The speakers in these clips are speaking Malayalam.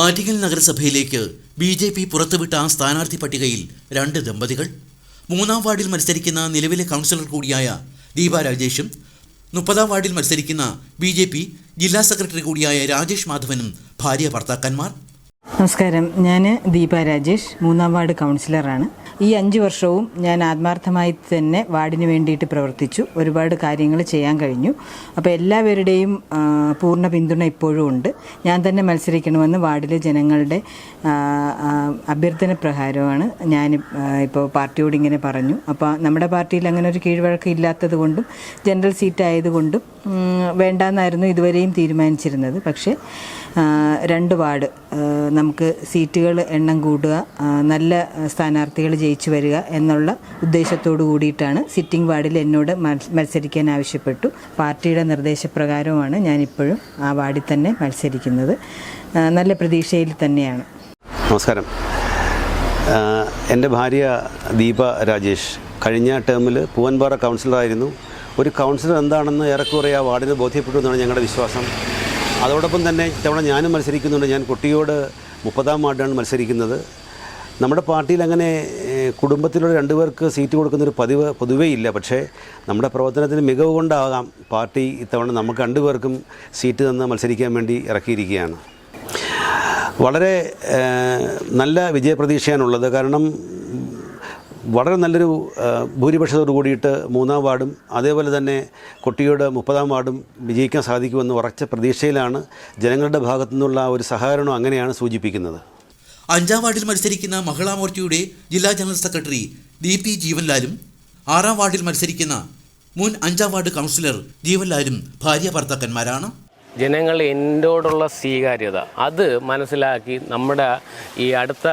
ആറ്റിങ്ങൽ നഗരസഭയിലേക്ക് ബി ജെ പി പുറത്തുവിട്ട സ്ഥാനാർത്ഥി പട്ടികയിൽ രണ്ട് ദമ്പതികൾ മൂന്നാം വാർഡിൽ മത്സരിക്കുന്ന നിലവിലെ കൗൺസിലർ കൂടിയായ ദീപ രാജേഷും മുപ്പതാം വാർഡിൽ മത്സരിക്കുന്ന ബി ജില്ലാ സെക്രട്ടറി കൂടിയായ രാജേഷ് മാധവനും ഭാര്യ ഭർത്താക്കന്മാർ. നമസ്കാരം. ഞാൻ ദീപ രാജേഷ് മൂന്നാം വാർഡ് കൗൺസിലറാണ്. ഈ അഞ്ച് വർഷവും ഞാൻ ആത്മാർത്ഥമായി തന്നെ വാർഡിന് വേണ്ടിയിട്ട് പ്രവർത്തിച്ചു. ഒരുപാട് കാര്യങ്ങൾ ചെയ്യാൻ കഴിഞ്ഞു. അപ്പോൾ എല്ലാവരുടെയും പൂർണ പിന്തുണ ഇപ്പോഴും ഉണ്ട്. ഞാൻ തന്നെ മത്സരിക്കണമെന്ന് വാർഡിലെ ജനങ്ങളുടെ അഭ്യർത്ഥന പ്രകാരമാണ് ഞാൻ ഇപ്പോൾ പാർട്ടിയോട് ഇങ്ങനെ പറഞ്ഞു. അപ്പോൾ നമ്മുടെ പാർട്ടിയിൽ അങ്ങനെ ഒരു കീഴ്വഴക്കം ഇല്ലാത്തത് കൊണ്ടും ജനറൽ സീറ്റ് ആയതുകൊണ്ടും വേണ്ടാന്നായിരുന്നു ഇതുവരെയും തീരുമാനിച്ചിരുന്നത്. പക്ഷേ രണ്ട് വാർഡ് നമുക്ക് സീറ്റുകൾ എണ്ണം കൂടുക നല്ല സ്ഥാനാർത്ഥികൾ ജയിച്ചു വരിക എന്നുള്ള ഉദ്ദേശത്തോടു കൂടിയിട്ടാണ് സിറ്റിംഗ് വാർഡിൽ എന്നോട് മത്സരിക്കാൻ ആവശ്യപ്പെട്ടു. പാർട്ടിയുടെ നിർദ്ദേശപ്രകാരമാണ് ഞാനിപ്പോഴും ആ വാർഡിൽ തന്നെ മത്സരിക്കുന്നത്. നല്ല പ്രതീക്ഷയിൽ തന്നെയാണ്. നമസ്കാരം. എന്റെ ഭാര്യ ദീപ രാജേഷ് കഴിഞ്ഞ ടേമിൽ പൂവൻപാറ കൗൺസിലറായിരുന്നു. ഒരു കൗൺസിലർ എന്താണെന്ന് ഏറെക്കുറെ ആ വാർഡിന് ബോധ്യപ്പെട്ടു എന്നാണ് ഞങ്ങളുടെ വിശ്വാസം. അതോടൊപ്പം തന്നെ ഇത്തവണ ഞാനും മത്സരിക്കുന്നുണ്ട്. ഞാൻ കുട്ടിയോട് മുപ്പതാം വാർഡാണ് മത്സരിക്കുന്നത്. നമ്മുടെ പാർട്ടിയിൽ അങ്ങനെ കുടുംബത്തിലുള്ള രണ്ടു രണ്ടുപേർക്ക് സീറ്റ് കൊടുക്കുന്നൊരു പതിവ് പൊതുവേ ഇല്ല. പക്ഷേ നമ്മുടെ പ്രവർത്തനത്തിന് മികവ് കൊണ്ടാകാം പാർട്ടി ഇത്തവണ നമുക്ക് രണ്ടുപേർക്കും സീറ്റ് തന്ന് മത്സരിക്കാൻ വേണ്ടി ഇറക്കിയിരിക്കുകയാണ്. വളരെ നല്ല വിജയപ്രതീക്ഷയാണുള്ളത്. കാരണം വളരെ നല്ലൊരു ഭൂരിപക്ഷത്തോട് കൂടിയിട്ട് മൂന്നാം വാർഡും അതേപോലെ തന്നെ കുട്ടിയുടെ മുപ്പതാം വാർഡും വിജയിക്കാൻ സാധിക്കുമെന്ന് ഉറച്ച പ്രതീക്ഷയിലാണ് ജനങ്ങളുടെ ഭാഗത്തു നിന്നുള്ള ഒരു സഹകരണം അങ്ങനെയാണ് സൂചിപ്പിക്കുന്നത്. അഞ്ചാം വാർഡിൽ മത്സരിക്കുന്ന മഹിളാ മോർച്ചയുടെ ജില്ലാ ജനറൽ സെക്രട്ടറി ഡി പി ജീവൻലാലും ആറാം വാർഡിൽ മത്സരിക്കുന്ന മുൻ അഞ്ചാം വാർഡ് കൗൺസിലർ ജീവൻലാലും ഭാര്യ ഭർത്താക്കന്മാരാണ്. ജനങ്ങൾ എന്നോടുള്ള സ്വീകാര്യത. അത് മനസ്സിലാക്കി നമ്മുടെ ഈ അടുത്ത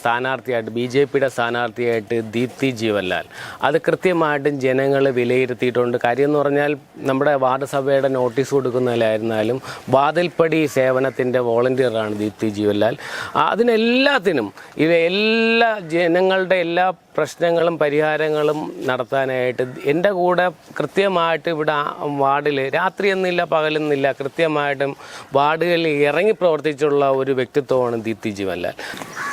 സ്ഥാനാർത്ഥിയായിട്ട് ബി ജെ പിയുടെ സ്ഥാനാർത്ഥിയായിട്ട് ദീപ്തി ജീവൻലാൽ. അത് കൃത്യമായിട്ടും ജനങ്ങൾ വിലയിരുത്തിയിട്ടുണ്ട്. കാര്യം എന്ന് പറഞ്ഞാൽ നമ്മുടെ വാർഡ് സഭയുടെ നോട്ടീസ് കൊടുക്കുന്നതിലായിരുന്നാലും വാതിൽപ്പടി സേവനത്തിന്റെ വോളണ്ടിയറാണ് ദീപ്തി ജീവൻലാൽ. അതിനെല്ലാത്തിനും ഇവ എല്ലാ ജനങ്ങളുടെ എല്ലാ പ്രശ്നങ്ങളും പരിഹാരങ്ങളും നടത്താനായിട്ട് എന്റെ കൂടെ കൃത്യമായിട്ട് ഇവിടെ വാർഡിൽ വാർഡിൽ രാത്രിയെന്നില്ല പകലെന്നില്ല കൃത്യമായിട്ടും വാർഡുകളിൽ ഇറങ്ങി പ്രവർത്തിച്ചുള്ള ഒരു വ്യക്തിത്വമാണ് ദീപ്തി ജീവൻലാൽ.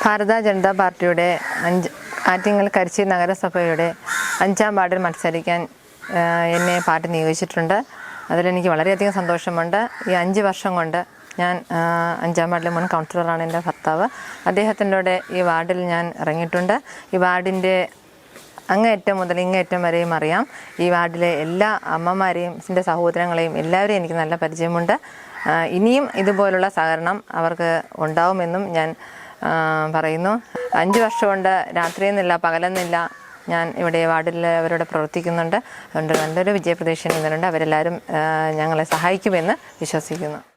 ഭാരത ജനതാ പാർട്ടിയുടെ അഞ്ച് ആറ്റിങ്ങൽ കരിച്ചി നഗരസഭയുടെ അഞ്ചാം വാർഡിൽ മത്സരിക്കാൻ എന്നെ പാർട്ടി നിയോഗിച്ചിട്ടുണ്ട്. അതിലെനിക്ക് വളരെയധികം സന്തോഷമുണ്ട്. ഈ അഞ്ച് വർഷം കൊണ്ട് ഞാൻ അഞ്ചാം വാർഡിലെ മുൻ കൗൺസിലറാണ് എന്റെ ഭർത്താവ്. അദ്ദേഹത്തിന്റെ ഈ വാർഡിൽ ഞാൻ ഇറങ്ങിയിട്ടുണ്ട്. ഈ വാർഡിന്റെ അങ്ങേയറ്റം മുതൽ ഇങ്ങേയറ്റം വരെയും അറിയാം. ഈ വാർഡിലെ എല്ലാ അമ്മമാരെയും എന്റെ സഹോദരങ്ങളെയും എല്ലാവരെയും എനിക്ക് നല്ല പരിചയമുണ്ട്. ഇനിയും ഇതുപോലുള്ള സഹകരണം അവർക്ക് ഉണ്ടാവുമെന്നും ഞാൻ പറയുന്നു. അഞ്ച് വർഷം കൊണ്ട് രാത്രിയെന്നില്ല പകലെന്നില്ല ഞാൻ ഇവിടെ വാർഡിൽ അവരോട് പ്രവർത്തിക്കുന്നുണ്ട്. അതുകൊണ്ട് നല്ലൊരു വിജയപ്രതീക്ഷ നിന്നുണ്ട് അവരെല്ലാവരും ഞങ്ങളെ സഹായിക്കുമെന്ന് വിശ്വസിക്കുന്നു.